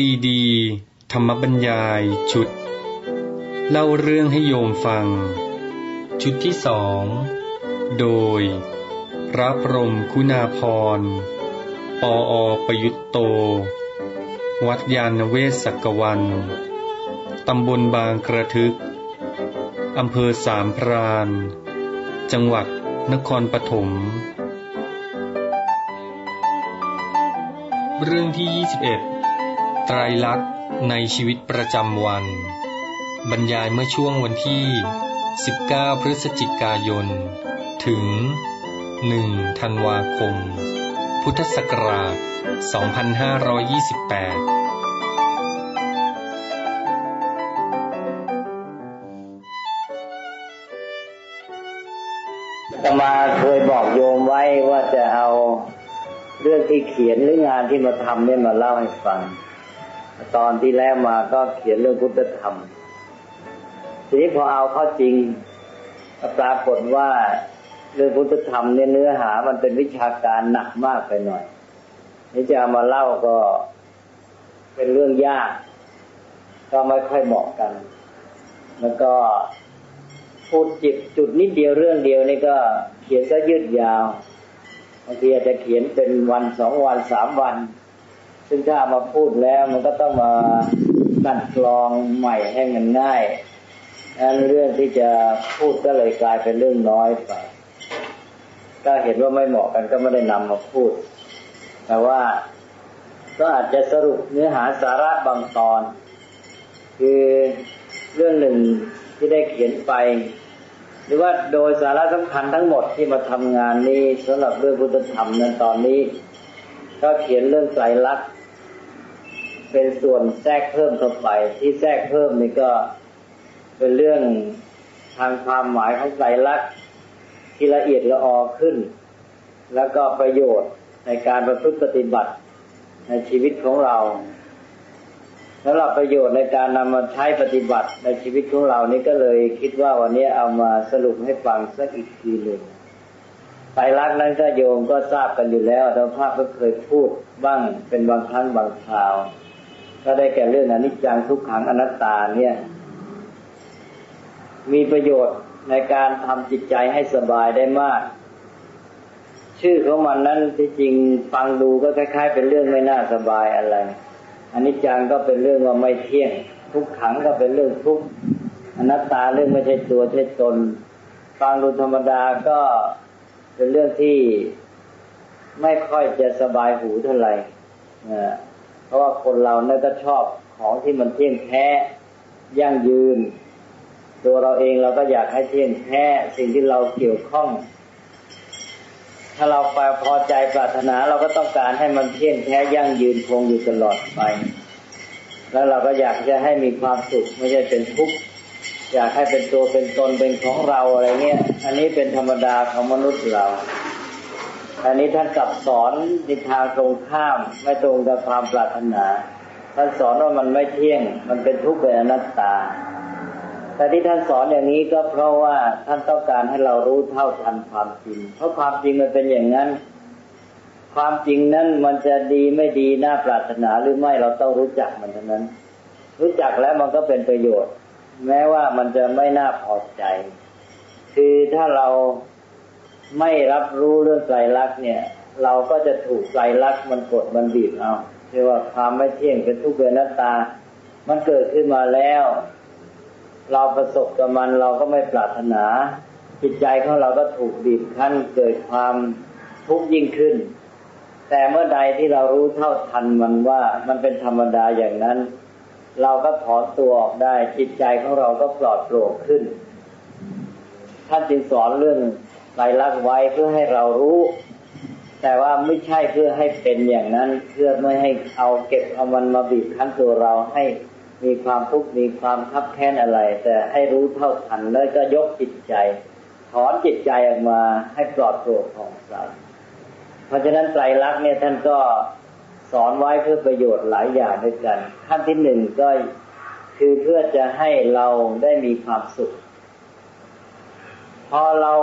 ซีดี ธรรมบรรยายชุด เล่าเรื่องให้โยมฟัง ชุดที่สอง โดย พระพรมคุณาพร ปออประยุตโต วัดยาณเวศสักวัน ตำบลบางกระทึก อำเภอสามพราน จังหวัดนครปฐมเรื่องที่ 21 ไตรลักษณ์ในชีวิตประจำวัน บรรยายเมื่อช่วงวันที่ 19 พฤศจิกายน ถึง 1 ธันวาคม พุทธศักราช 2528ตมาเคยบอกโยมไว้ว่าจะเอาเรื่องที่เขียนหรืองานที่มาทำเนี่ยมาเล่าให้ฟัง ตอนที่แล้วมาก็เขียนเรื่องพุทธธรรม ทีนี้พอเอาเข้าจริงปรากฏว่าเรื่องพุทธธรรมเนี่ยเนื้อหามันเป็นวิชาการหนักมากไปหน่อย นี่จะมาเล่าก็เป็นเรื่องยาก ก็ไม่ค่อยเหมาะกัน แล้วก็พูดจิตจุดนิดเดียวเรื่องเดียวนี่ก็เขียนก็ยืดยาวบางทีอาจจะเขียนเป็นวันสองวันสามวัน ซึ่งถ้ามาพูดแล้วมันก็ต้องมาตัดกรองใหม่ให้มันง่ายนั้นเรื่องที่จะพูดก็เลยกลายเป็นเรื่องน้อยไปก็เห็นว่าไม่เหมาะกันก็ไม่ได้นำมาพูด แต่ว่าก็อาจจะสรุปเนื้อหาสาระบางตอน คือเรื่องหนึ่งที่ได้เขียนไป หรือว่าโดยสาระสำคัญทั้งหมดที่มาทำงานนี้สำหรับเรื่องพุทธธรรมนั้นตอนนี้ ก็เขียนเรื่องไตรลักษณ์ เป็นส่วนแทรกเพิ่มเข้าไป ที่แทรกเพิ่มนี่ก็เป็นเรื่องทางความหมายของไตรลักษณ์ที่ละเอียดละออขึ้น แล้วก็ประโยชน์ในการประพฤติปฏิบัติในชีวิตของเราสำหรับประโยชน์ในการนำมาใช้ปฏิบัติในชีวิตของเรานี่ก็เลยคิดว่าวันนี้เอามาสรุปให้ฟังสักอีกทีหนึ่งไตรลักษณ์นั้นก็โยมก็ทราบกันอยู่แล้วธรรมภาพก็เคยพูดบ้างเป็นบางครั้งบางคราว ก็ได้แก่เรื่องอนิจจังทุกขังอนัตตาเนี่ย มีประโยชน์ในการทำจิตใจให้สบายได้มาก ชื่อของมันนั้นที่จริงฟังดูก็คล้าย ๆ เป็นเรื่องไม่น่าสบายอะไรอนิจจังก็เป็นเรื่องว่าไม่เที่ยง ทุกขังก็เป็นเรื่องทุกอนัตตาเรื่องไม่ใช่ตัวใช่ตน ฟังดูธรรมดาก็เป็นเรื่องที่ไม่ค่อยจะสบายหูเท่าไหร่ เพราะว่าคนเราเนี่ยก็ชอบของที่มันเที่ยงแท้ยั่งยืน ตัวเราเองเราก็อยากให้เที่ยงแท้สิ่งที่เราเกี่ยวข้อง ถ้าเราไปพอใจปรารถนาเราก็ต้องการให้มันเที่ยงแท้ยั่งยืนคงอยู่ตลอดไป แล้วเราก็อยากจะให้มีความสุขไม่ใช่เป็นทุกข์อยากให้เป็นตัวเป็นตนเป็นของเราอะไรเงี้ย อันนี้เป็นธรรมดาของมนุษย์เรา อันนี้ท่านกลับสอนในทางตรงข้าม ไม่ตรงกับความปรารถนา ท่านสอนว่ามันไม่เที่ยง มันเป็นทุกข์เป็นอนัตตา แต่ที่ท่านสอนอย่างนี้ก็เพราะว่าท่านต้องการให้เรารู้เท่าทันความจริง เพราะความจริงมันเป็นอย่างนั้น ความจริงนั้นมันจะดีไม่ดีน่าปรารถนาหรือไม่เราต้องรู้จักมันเท่านั้น รู้จักแล้วมันก็เป็นประโยชน์ แม้ว่ามันจะไม่น่าพอใจ คือถ้าเรา ไม่รับรู้เรื่องไตรลักษณ์เนี่ย เราก็จะถูกไตรลักษณ์มันกดมันบีบเอาเรียกว่าความไม่เที่ยงเป็นทุกข์เป็นน้าตา มันเกิดขึ้นมาแล้ว เราประสบกับมันเราก็ไม่ปรารถนา จิตใจของเราก็ถูกบีบคั้นเกิดความทุกข์ยิ่งขึ้น แต่เมื่อใดที่เรารู้เท่าทันมันว่ามันเป็นธรรมดาอย่างนั้น เราก็ถอนตัวออกได้ จิตใจของเราก็ปลอดโปร่งขึ้นท่านจึงสอนเรื่อง ไตรลักษณ์ไว้เพื่อให้เรารู้ แต่ว่าไม่ใช่เพื่อให้เป็นอย่างนั้น เพื่อไม่ให้เอาเก็บเอามันมาบีบคั้นตัวเราให้มีความทุกข์มีความคับแค้นอะไร แต่ให้รู้เท่าทันแล้วก็ยกจิตใจ ถอนจิตใจออกมาให้ปลอดโปร่งของเราเพราะฉะนั้นไตรลักษณ์เนี่ยท่านก็สอนไว้เพื่อประโยชน์หลายอย่างด้วยกัน ขั้นที่หนึ่งก็คือเพื่อจะให้เราได้มีความสุข พอเรา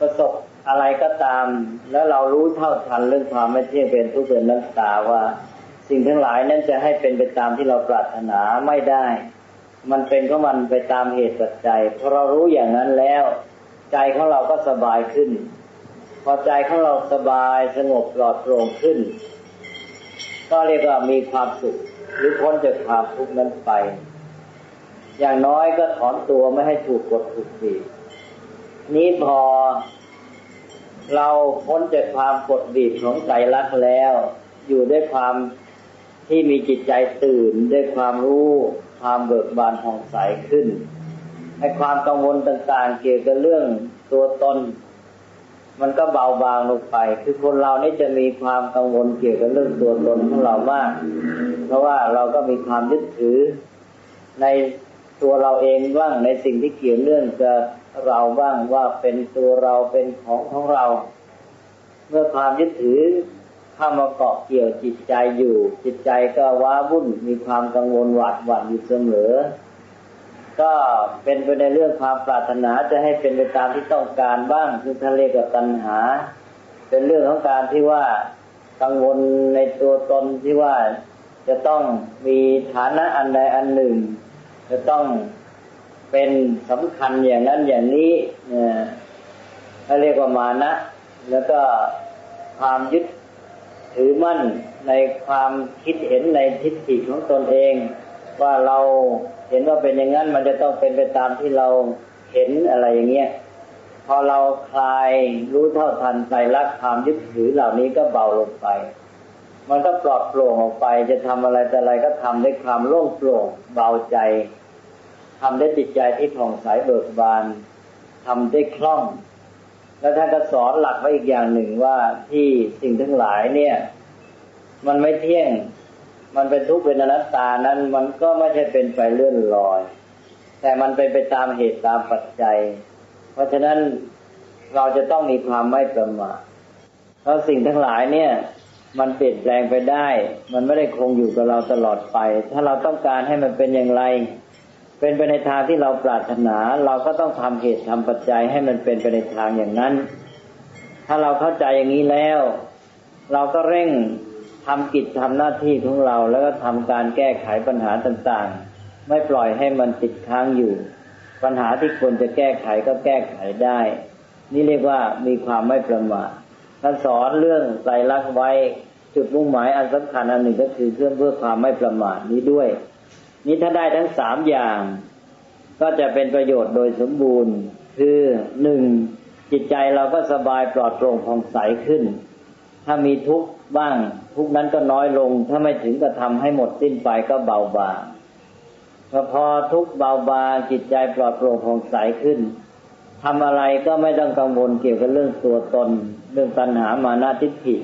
ประสบอะไรก็ตาม แล้วเรารู้เท่าทันเรื่องความไม่เที่ยงเป็นทุกข์เป็นนักตาว่า สิ่งทั้งหลายนั้นจะให้เป็นไปตามที่เราปรารถนาไม่ได้ มันเป็นของมันไปตามเหตุปัจจัยพอเรารู้อย่างนั้นแล้ว ใจของเราก็สบายขึ้น พอใจของเราสบายสงบปลอดโปร่งขึ้น ก็เรียกว่ามีความสุขหรือพ้นจากความทุกข์นั้นไป อย่างน้อยก็ถอนตัวไม่ให้ถูกกดถูกบีบ นี้พอ เราพ้นจากความกดบีบของใจรักแล้ว อยู่ด้วยความที่มีจิตใจตื่นด้วยความรู้ความเบิกบานผ่องใสขึ้นให้ความกังวลต่างๆ เกี่ยวกับเรื่องตัวตน มันก็เบาบางลงไป คือคนเรานี่จะมีความกังวลเกี่ยวกับเรื่องตัวตนของเรามาก เพราะว่าเราก็มีความยึดถือในตัวเราเองบ้างในสิ่งที่เกี่ยวเนื่องกับ เราบ้างว่าเป็นตัวเราเป็นของของเรา เมื่อความยึดถือเข้ามาเกาะเกี่ยวจิตใจอยู่ จิตใจก็ว้าวุ่นมีความกังวลหวาดหวั่นอยู่เสมอ ก็เป็นไปในเรื่องความปรารถนาจะให้เป็นไปตามที่ต้องการบ้างคือทะเลกับตัณหา เป็นเรื่องของการที่ว่ากังวลในตัวตนที่ว่าจะต้องมีฐานะอันใดอันหนึ่ง จะต้อง เป็นสำคัญอย่างนั้นอย่างนี้เนี่ยเรียกว่ามานะ แล้วก็ความยึดถือมั่นในความคิดเห็นในทิฏฐิของตนเอง ว่าเราเห็นว่าเป็นอย่างนั้นมันจะต้องเป็นไปตามที่เราเห็นอะไรอย่างเงี้ยพอเราคลายรู้เท่าทันใจรักความยึดถือเหล่านี้ก็เบาลงไป มันก็ปลอดโปร่งออกไป จะทำอะไรแต่อะไรก็ทำด้วยความโล่งโปร่งเบาใจ ทำได้จิตใจที่ผ่องใสเบิกบานทำได้คล่อง แล้วท่านก็สอนหลักไว้อีกอย่างหนึ่งว่าที่สิ่งทั้งหลายเนี่ย มันไม่เที่ยง มันเป็นทุกข์เป็นอนัตตานั้น มันก็ไม่ใช่เป็นไปเลื่อนลอย แต่มันเป็นไปตามเหตุตามปัจจัย เพราะฉะนั้นเราจะต้องมีความไม่ประมาทเพราะสิ่งทั้งหลายเนี่ยมันเปลี่ยนแปลงไปได้ มันไม่ได้คงอยู่กับเราตลอดไป ถ้าเราต้องการให้มันเป็นอย่างไร เป็นไปในทางที่เราปรารถนา เราก็ต้องทำเหตุทำปัจจัยให้มันเป็นไปในทางอย่างนั้น ถ้าเราเข้าใจอย่างนี้แล้ว เราก็เร่งทำกิจทำหน้าที่ของเรา แล้วก็ทำการแก้ไขปัญหาต่างๆ ไม่ปล่อยให้มันติดค้างอยู่ ปัญหาที่ควรจะแก้ไขก็แก้ไขได้ นี่เรียกว่ามีความไม่ประมาทท่านสอนเรื่องใจรักไว้จุดมุ่งหมายอันสำคัญอันหนึ่งก็คือเพื่อเพื่อความไม่ประมาทนี้ด้วย นี้ถ้าได้ทั้งสามอย่าง ก็จะเป็นประโยชน์โดยสมบูรณ์ คือหนึ่งจิตใจเราก็สบายปลอดโปร่งผ่องใสขึ้น ถ้ามีทุกข์บ้าง ทุกนั้นก็น้อยลง ถ้าไม่ถึงก็ทำให้หมดสิ้นไปก็เบาบางพอทุกเบาบางจิตใจปลอดโปร่งผ่องใสขึ้นทำอะไรก็ไม่ต้องกังวลเกี่ยวกับเรื่องตัวตน เรื่องตัณหามานาทิฏฐิ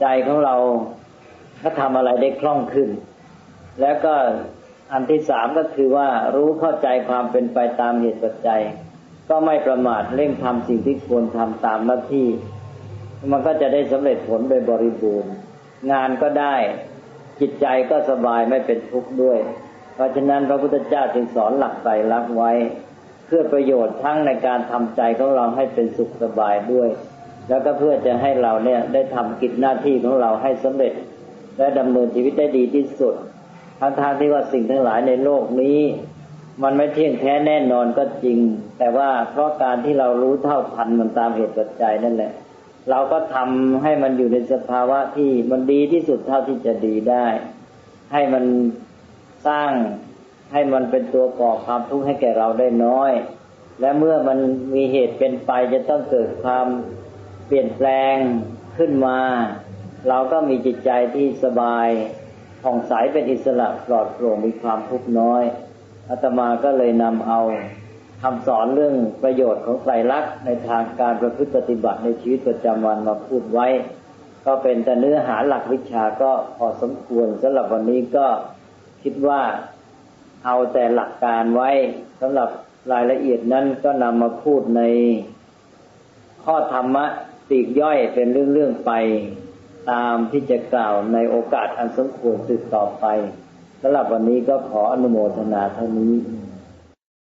ใจของเราก็ทำอะไรได้คล่องขึ้น แล้วก็ อันที่สามก็คือว่ารู้เข้าใจความเป็นไปตามเหตุปัจจัย ก็ไม่ประมาทเร่งทำสิ่งที่ควรทำตามหน้าที่ มันก็จะได้สำเร็จผลโดยบริบูรณ์ งานก็ได้ จิตใจก็สบายไม่เป็นทุกข์ด้วย เพราะฉะนั้นพระพุทธเจ้าจึงสอนหลักใจรักไว้ เพื่อประโยชน์ทั้งในการทำใจของเราให้เป็นสุขสบายด้วย แล้วก็เพื่อจะให้เราเนี่ยได้ทำกิจหน้าที่ของเราให้สำเร็จ และดำเนินชีวิตได้ดีที่สุด ทั้งทางที่ว่าสิ่งทั้งหลายในโลกนี้ มันไม่เที่ยงแท้แน่นอนก็จริง แต่ว่าเพราะการที่เรารู้เท่าทันมันตามเหตุปัจจัยนั่นแหละ เราก็ทำให้มันอยู่ในสภาวะที่มันดีที่สุดเท่าที่จะดีได้ ให้มันสร้างให้มันเป็นตัวก่อความทุกข์ให้แก่เราได้น้อย และเมื่อมันมีเหตุเป็นไปจะต้องเกิดความเปลี่ยนแปลงขึ้นมา เราก็มีจิตใจที่สบาย ผ่องใสเป็นอิสระปลอดโปร่งมีความทุกข์น้อยอาตมาก็เลยนำเอาคำสอนเรื่องประโยชน์ของไตรลักษณ์ในทางการประพฤติปฏิบัติในชีวิตประจำวันมาพูดไว้ ก็เป็นแต่เนื้อหาหลักวิชาก็พอสมควรสำหรับวันนี้ก็คิดว่าเอาแต่หลักการไว้สำหรับรายละเอียดนั้นก็นำมาพูดในข้อธรรมะตีกย่อยเป็นเรื่องๆไป ตามที่จะกล่าวในโอกาสอันสมควรสืบต่อไปสำหรับวันนี้ก็ขออนุโมทนาเท่านี้